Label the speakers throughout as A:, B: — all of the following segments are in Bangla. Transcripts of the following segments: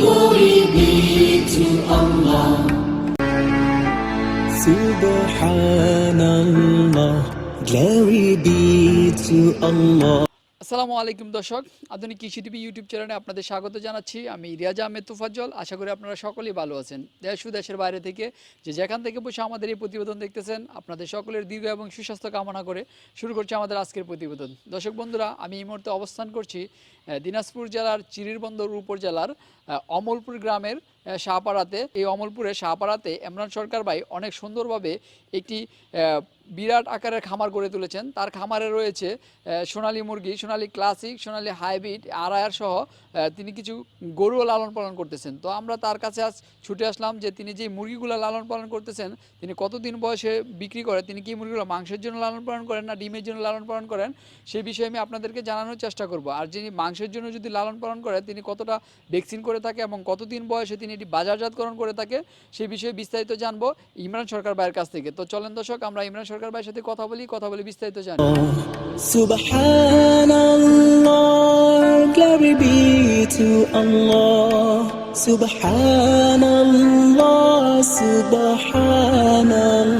A: glory be to Allah. Subhanallah, glory be to Allah.
B: আসসালামু আলাইকুম দর্শক। আধুনিক কৃষি টিভি ইউটিউব চ্যানেলে আপনাদের স্বাগত জানাচ্ছি। আমি রিয়াজ আহমেদ তুফাজ্জল। আশা করি আপনারা সকলেই ভালো আছেন। দেশ ও দেশের বাইরে থেকে যে যেখান থেকে বসে আমাদের এই প্রতিবেদন দেখতেছেন আপনাদের সকলের দীর্ঘ এবং সুস্বাস্থ্য কামনা করে শুরু করছি আমাদের আজকের প্রতিবেদন। দর্শক বন্ধুরা আমি এই মুহূর্তে অবস্থান করছি দিনাজপুর জেলার চিরিরবন্দর উপজেলার অমলপুর গ্রামের শাহপাড়াতে। এই অমলপুরের শাহপাড়াতে ইমরান সরকার ভাই অনেক সুন্দরভাবে একটি বিরাট আকারের খামার গড়ে তুলেছেন। তার খামারে রয়েছে সোনালী মুরগি, সোনালী ক্লাসিক, সোনালী হাইব্রিড আড়ায়ার সহ তিনি কিছু গরুও লালন পালন করতেছেন। তো আমরা তার কাছে আজ ছুটে আসলাম যে তিনি যে মুরগিগুলো লালন পালন করতেছেন, তিনি কতদিন বয়সে বিক্রি করে, তিনি কি মুরগিগুলো মাংসের জন্য লালন পালন করেন না ডিমের জন্য লালন পালন করেন, সেই বিষয়ে আমি আপনাদেরকে জানানোর চেষ্টা করব। আর যিনি মাংসের জন্য যদি লালন পালন করে, তিনি কতটা ভ্যাকসিন করে থাকে এবং কতদিন বয়সে তিনি এটি বাজারজাতকরণ করে থাকে সেই বিষয়ে বিস্তারিত জানব ইমরান সরকার ভাইয়ের কাছ থেকে। তো চলেন দর্শক আমরা ইমরান সরকার ভাইয়ের সাথে কথা বলি কথা বলে বিস্তারিত জানি
A: Subhanallah, Subhanallah.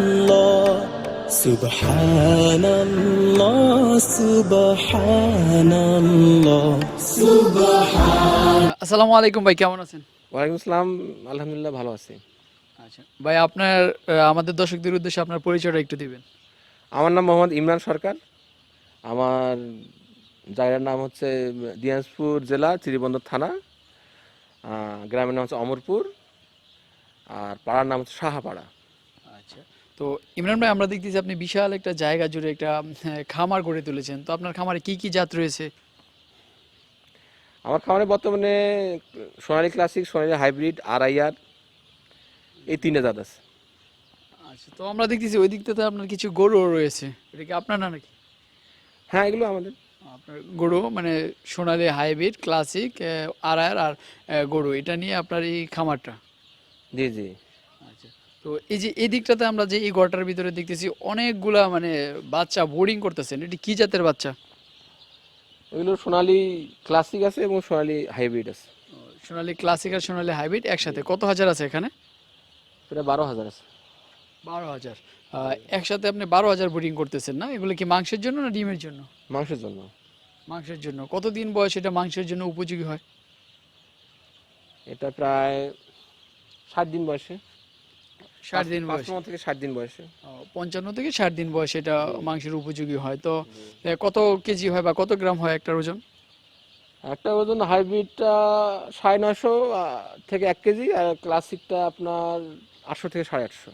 B: আসসালামু আলাইকুম ভাই কেমন আছেন?
C: ওয়ালাইকুম আসসালাম আলহামদুলিল্লাহ ভালো আছি।
B: আচ্ছা। ভাই আপনার আমাদের দর্শকদের উদ্দেশ্যে আপনার পরিচয়টা একটু দিবেন।
C: আমার নাম মোহাম্মদ ইমরান সরকার। আমার জায়গার নাম হচ্ছে দিনাজপুর জেলা চিরিবন্দর থানা। গ্রামের নাম হচ্ছে অমরপুর। আর পাড়ার নাম হচ্ছে সাহাপাড়া
B: তো ইমরান ভাই আমরা দেখতেছি আপনি বিশাল একটা জায়গা জুড়ে একটা খামার গড়ে তুলেছেন। তো আপনার খামারে কি কি জাত রয়েছে?
C: আমার খামারে বর্তমানে সোনালী ক্লাসিক সোনালী হাইব্রিড আর আইআর এই তিনটে জাত আছে।
B: আচ্ছা তো আমরা দেখতেছি ওই দিক থেকে আপনার কিছু গরু রয়েছে। এটা কি আপনার না নাকি?
C: হ্যাঁ এগুলো আমাদের।
B: আপনার গরু মানে সোনালি হাইব্রিড ক্লাসিক আর আহ, গরু। এটা নিয়ে আপনার এই খামারটা।
C: জি জি।
B: তো এই যে এই দিকটাতে আমরা যে এই গড়টার ভিতরে দেখতেছি অনেকগুলা মানে বাচ্চা বোর্ডিং করতেছেন। এটি কি জাতের বাচ্চা?
C: ওইগুলো সোনালি ক্লাসিক আছে এবং সোনালি হাইব্রিড আছে।
B: সোনালি ক্লাসিক আর সোনালি হাইব্রিড একসাথে। কত হাজার আছে এখানে?
C: সেটা বারো হাজার আছে।
B: বারো হাজার। একসাথে আপনি বারো হাজার বোর্ডিং করতেছেন না? এগুলো কি মাংসের জন্য না ডিমের জন্য?
C: মাংসের জন্য।
B: মাংসের জন্য। কতদিন বয়স এটা মাংসের জন্য উপযোগী হয়?
C: এটা প্রায় ষাট দিন বয়সে।
B: ষাট দিন বয়স।
C: থেকে ষাট দিন বয়সে।
B: পঞ্চান্ন থেকে ষাট দিন বয়সে এটা মাংসের উপযোগী হয়। তো কত কেজি হয় বা কত গ্রাম হয় একটা ওজন?
C: একটা ওজন হাইব্রিডটা সাড়ে নশো থেকে এক কেজি আর ক্লাসিকটা আপনার আটশো থেকে সাড়ে আটশো।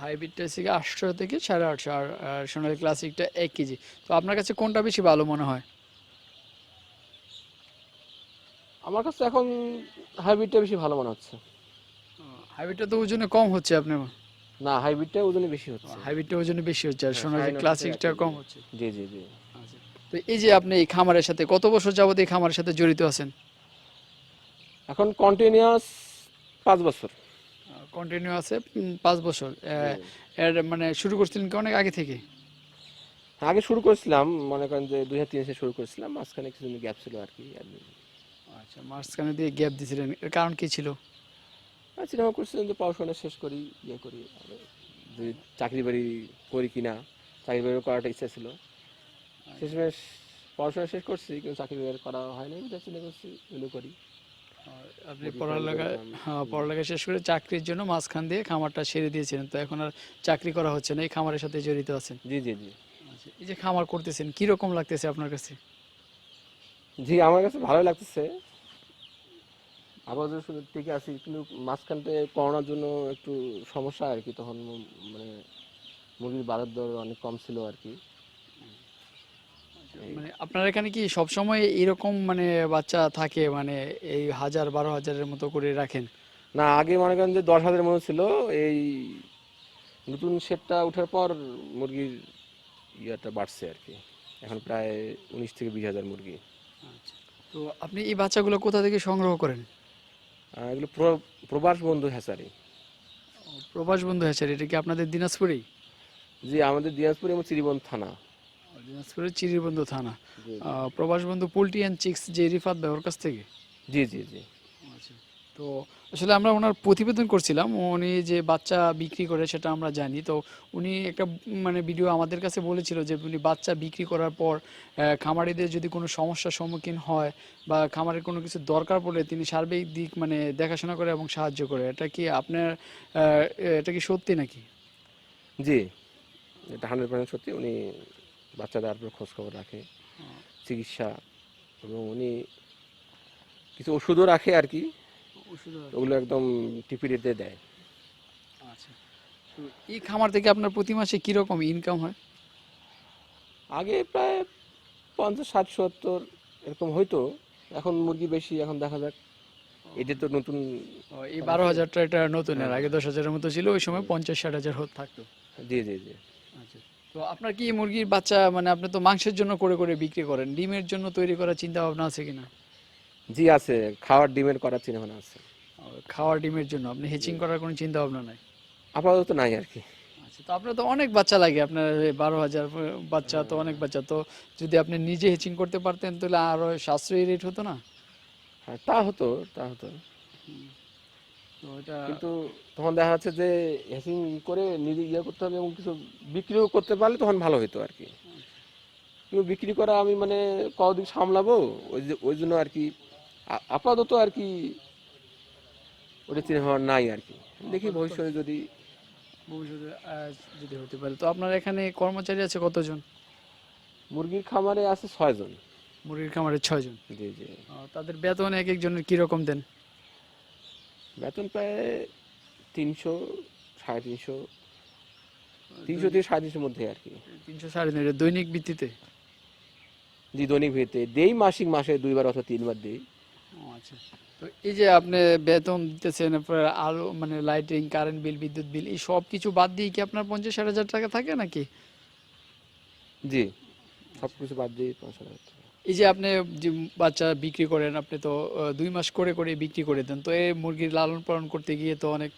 B: হাইব্রিডটা থেকে আটশো থেকে সাড়ে আটশো আর সোনালি ক্লাসিকটা এক কেজি। তো আপনার কাছে কোনটা বেশি ভালো মনে হয়?
C: আমার কাছে এখন হাইব্রিডটা বেশি ভালো মনে হচ্ছে।
B: হাইব্রিডটা তো ওজনে কম হচ্ছে আপনার
C: না হাইব্রিডটা ওজনে বেশি হচ্ছে।
B: হাইব্রিডটা ওজনে বেশি হচ্ছে আর
C: হ্যাঁ, থেকে
B: ক্লাসিকটা কম হচ্ছে।
C: জি জি জি।
B: আচ্ছা তো এই যে আপনি এই খামারের সাথে কত বছর যাবত এই খামারের সাথে জড়িত আছেন?
C: এখন কন্টিনিউয়াস পাঁচ বছর।
B: কন্টিনিউ আছে পাঁচ বছর। এর মানে শুরু করছিলেন কি অনেক আগে থেকে?
C: আগে শুরু করেছিলাম মনে করেন যে দুই হাজার তিন শুরু করেছিলাম মাঝখানে কিছুদিন গ্যাপ ছিল আর কি
B: আচ্ছা মাঝখানে দিয়ে গ্যাপ দিয়েছিলেন এর কারণ কি ছিল?
C: আর চিন্তা করছিলাম যে পড়াশোনা শেষ করি ইয়ে করি। যদি চাকরি বাড়ি করি কি না চাকরি বাড়ি করাটা ইচ্ছা ছিল। শেষমেশ পড়াশোনা শেষ করছি কিন্তু চাকরি বাড়ি করা হয়নি এটা চিন্তা করছি এগুলো করি।
B: আপনি পড়ালেখা হ্যাঁ পড়ালেখা শেষ করে চাকরির জন্য মাঝখান দিয়ে খামারটা ছেড়ে দিয়েছিলেন তো এখন আর চাকরি করা হচ্ছে না এই খামারের সাথে জড়িত আছেন।
C: জি জি জি।
B: আচ্ছা এই যে খামার করতেছেন কি রকম লাগতেছে আপনার কাছে?
C: জি আমার কাছে ভালোই লাগতেছে। আপাতত শুধু ঠিক আছি কিন্তু মাঝখানতে করোনার জন্য একটু সমস্যা আর কি তখন মানে মুরগির বাজার দর অনেক কম ছিল আর কি।
B: মানে আপনার এখানে কি সব সময় এরকম মানে বাচ্চা থাকে মানে এই হাজার বারো হাজারের মতো করে রাখেন?
C: না আগে মনে করেন যে দশ হাজারের মতো ছিল এই নতুন সেটটা ওঠার পর মুরগির ইয়েটা বাড়ছে আর কি। এখন প্রায় উনিশ থেকে বিশ হাজার মুরগি।
B: তো আপনি এই বাচ্চাগুলো কোথা থেকে সংগ্রহ করেন?
C: এগুলো প্র- প্রবাস বন্ধু হ্যাচারি।
B: প্রবাস বন্ধু হ্যাচারি এটা কি আপনাদের দিনাজপুরেই?
C: জি আমাদের দিনাজপুর এবং চিরিবন থানা।
B: দিনাজপুরের চিরিবন্ধু থানা। প্রবাস বন্ধু পোলট্রি অ্যান্ড চিক্স যে রিফাত ভাই ওর কাছ থেকে?
C: জি জি জি।
B: আচ্ছা। তো আসলে আমরা ওনার প্রতিবেদন করছিলাম উনি যে বাচ্চা বিক্রি করে সেটা আমরা জানি। তো উনি একটা মানে ভিডিও আমাদের কাছে বলেছিল যে উনি বাচ্চা বিক্রি করার পর খামারিদের যদি কোনো সমস্যার সম্মুখীন হয় বা খামারের কোনো কিছু দরকার পড়লে তিনি সার্বিক দিক মানে দেখাশোনা করে এবং সাহায্য করে। এটা কি আপনার এটা কি সত্যি নাকি?
C: জি এটা হান্ড্রেড পার্সেন্ট সত্যি। উনি বাচ্চাদের উপর খোঁজ খবর রাখে চিকিৎসা এবং উনি কিছু ওষুধও রাখে আর কি। ওগুলো একদম টিপিরিতে দেয়।
B: আচ্ছা। তো এই খামার থেকে আপনার প্রতি মাসে কীরকম ইনকাম হয়?
C: আগে প্রায় পঞ্চাশ ষাট সত্তর এরকম হইতো। এখন মুরগি বেশি এখন দেখা যাক। এটা তো নতুন
B: এই বারো হাজারটা এটা নতুন এর আগে দশ হাজারের মতো ছিল ওই সময় পঞ্চাশ ষাট হাজার হতে থাকতো।
C: জি জি জি।
B: আচ্ছা। তো আপনার কি মুরগির বাচ্চা মানে আপনি তো মাংসের জন্য করে করে বিক্রি করেন ডিমের জন্য তৈরি করার চিন্তা ভাবনা আছে কিনা?
C: জি আছে। খাওয়ার ডিমের করার চিন্তা ভাবনা
B: আছে খাওয়ার ডিমের জন্য। আপনি হেচিং করার কোনো চিন্তা ভাবনা নাই?
C: আপাতত নাই আর কি।
B: আচ্ছা তো আপনার তো অনেক বাচ্চা লাগে। আপনার বারো হাজার বাচ্চা তো অনেক বাচ্চা। তো যদি আপনি নিজে হেচিং করতে পারতেন তাহলে আরও সাশ্রয়ী রেট হতো না?
C: হ্যাঁ তা হতো তা হতো।
B: তো এটা
C: কিন্তু তখন দেখা যাচ্ছে যে হ্যাসিং করে নিজে ইয়ে করতে হবে এবং কিছু বিক্রিও করতে পারলে তখন ভালো হতো আর কি। কিন্তু বিক্রি করা আমি মানে কদিন সামলাবো? ওই ওই জন্য আর কি আপাতত আর কি ওটা ভাবনা নাই আর কি। দেখি ভবিষ্যতে যদি
B: ভবিষ্যতে যদি হতে পারে। তো আপনার এখানে কর্মচারী আছে কতজন?
C: মুরগির খামারে আছে ছয়জন।
B: মুরগির খামারে ছয়জন?
C: জি জি।
B: তাদের বেতন এক একজনের কীরকম দেন?
C: বেতন প্রায় তিনশো সাড়ে তিনশো। তিনশো থেকে সাড়ে তিনশোর মধ্যে আর কি।
B: তিনশো সাড়ে তিনশো। দৈনিক ভিত্তিতে?
C: জি দৈনিক ভিত্তিতে। দেই মাসিক মাসে দুইবার অথবা তিনবার দিই।
B: আচ্ছা। তো এই যে আপনি বেতন দিতেছেন আলো মানে লাইটিং কারেন্ট বিল বিদ্যুৎ বিল এই সব কিছু বাদ দিয়ে কি আপনার পঞ্চাশ ষাট হাজার টাকা থাকে নাকি?
C: জি সব কিছু বাদ দিয়ে হাজার টাকা।
B: এই যে আপনি যে বাচ্চা বিক্রি করেন আপনি তো দুই মাস করে করে বিক্রি করে দেন তো এই মুরগির লালন পালন করতে গিয়ে তো অনেক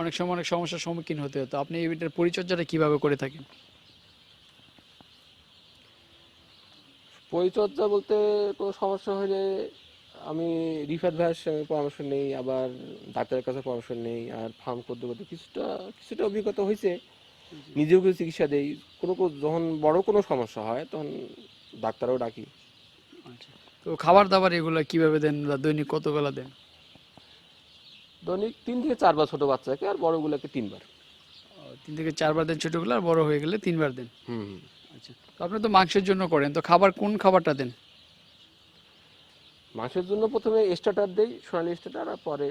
B: অনেক সময় অনেক সমস্যার সম্মুখীন হতে হতো। আপনি এটার পরিচর্যাটা কীভাবে করে থাকেন?
C: পরিচর্যা বলতে কোনো সমস্যা হলে আমি রিফাত ভাইয়ের সঙ্গে পরামর্শ নেই আবার ডাক্তারের কাছে পরামর্শ নেই আর ফার্ম করতে করতে কিছুটা কিছুটা অভিজ্ঞতা হয়েছে। নিজেও কিছু চিকিৎসা দেই। কোনো কোনো- যখন বড় কোনো সমস্যা হয় তখন ডাক্তারও ডাকি।
B: আচ্ছা। তো খাবার দাবার এগুলো কীভাবে দেন দৈনিক কত বেলা দেন?
C: দৈনিক তিন থেকে চারবার ছোট বাচ্চাকে আর বড়গুলোকে তিনবার।
B: তিন থেকে চারবার দেন ছোটোগুলো আর বড় হয়ে গেলে তিনবার দেন?
C: হুম হুম।
B: আচ্ছা। তো আপনি তো মাংসের জন্য করেন তো খাবার কোন খাবারটা দেন?
C: মাংসের জন্য প্রথমে স্টার্টার দেই সোনালি স্টার্টার আর পরে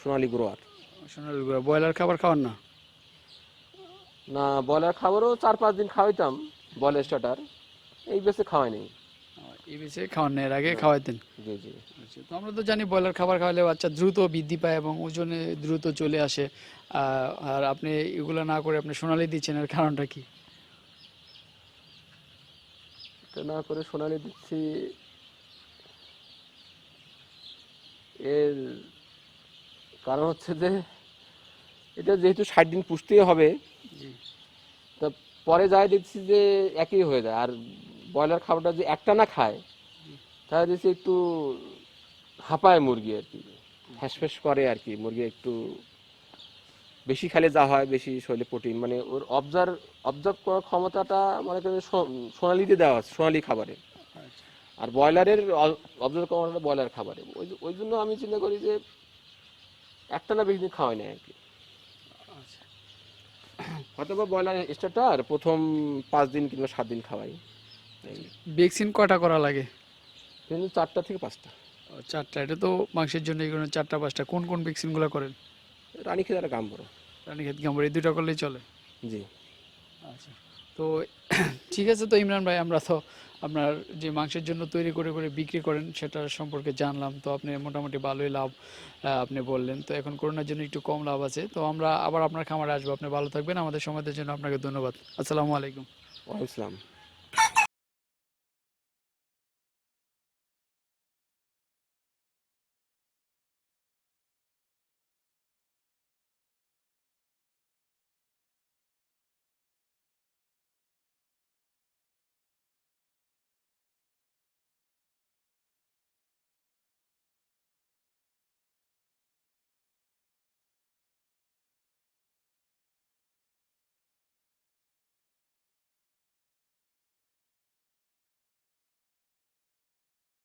C: সোনালি গ্রোয়ার
B: সোনালি গুঁড়া ব্রয়লার খাবার খাওয়ান না?
C: না ব্রয়লার খাবারও চার পাঁচ দিন খাওয়াইতাম ব্রয়লার স্টার্টার এই বেশি খাওয়াই নেই।
B: এই বিষয়ে খাওয়ান না এর আগে খাওয়াইতেন?
C: জি জি।
B: আচ্ছা তো আমরা তো জানি ব্রয়লার খাবার খাওয়ালে বাচ্চা দ্রুত বৃদ্ধি পায় এবং ওজনে দ্রুত চলে আসে। আর আপনি এগুলো না করে আপনি সোনালি দিচ্ছেন এর কারণটা কি?
C: এটা না করে সোনালি দিচ্ছি এর কারণ হচ্ছে যে এটা যেহেতু ষাট দিন পুষতেই হবে তা পরে যাই দেখছি যে একই হয়ে যায়। আর ব্রয়লার খাবারটা যে একটা না খায় তাহলে দেখছি একটু হাঁপায় মুরগি আর কি ফ্যাস করে আর কি। মুরগি একটু বেশি খেলে যা হয় বেশি শরীরে প্রোটিন মানে ওর অবজার্ভ অবজার্ভ করার ক্ষমতাটা মনে করেন সোনালিতে দেওয়া আছে সোনালি খাবারে। আর ব্রয়লারের অবজার্ভ করাটা ব্রয়লার খাবারে। ওই ওই জন্য আমি চিন্তা করি যে একটা না বেশি দিন খাওয়াই না আর কি।
B: আচ্ছা।
C: হয়তো বা ব্রয়লার স্টার্টার প্রথম পাঁচ দিন কিংবা সাত দিন খাওয়াই।
B: ভ্যাকসিন কটা করা লাগে?
C: কিন্তু চারটা থেকে পাঁচটা।
B: চারটা। এটা তো মাংসের জন্য এগুলো চারটা পাঁচটা। কোন কোন ভ্যাকসিনগুলো করেন?
C: রানী খেতে একটা গাম বড়
B: রানীক্ষেত গাম্বর এই দুটো করলেই চলে?
C: জি।
B: আচ্ছা। তো ঠিক আছে তো ইমরান ভাই, আমরা তো আপনার যে মাংসের জন্য তৈরি করে করে বিক্রি করেন সেটার সম্পর্কে জানলাম। তো আপনি মোটামুটি ভালোই লাভ আপনি বললেন। তো এখন করোনার জন্য একটু কম লাভ আছে। তো আমরা আবার আপনার খামারে আসব। আপনি ভালো থাকবেন। আমাদের সময়ের জন্য আপনাকে ধন্যবাদ। আসসালামু আলাইকুম।
C: ওয়ালাইকুম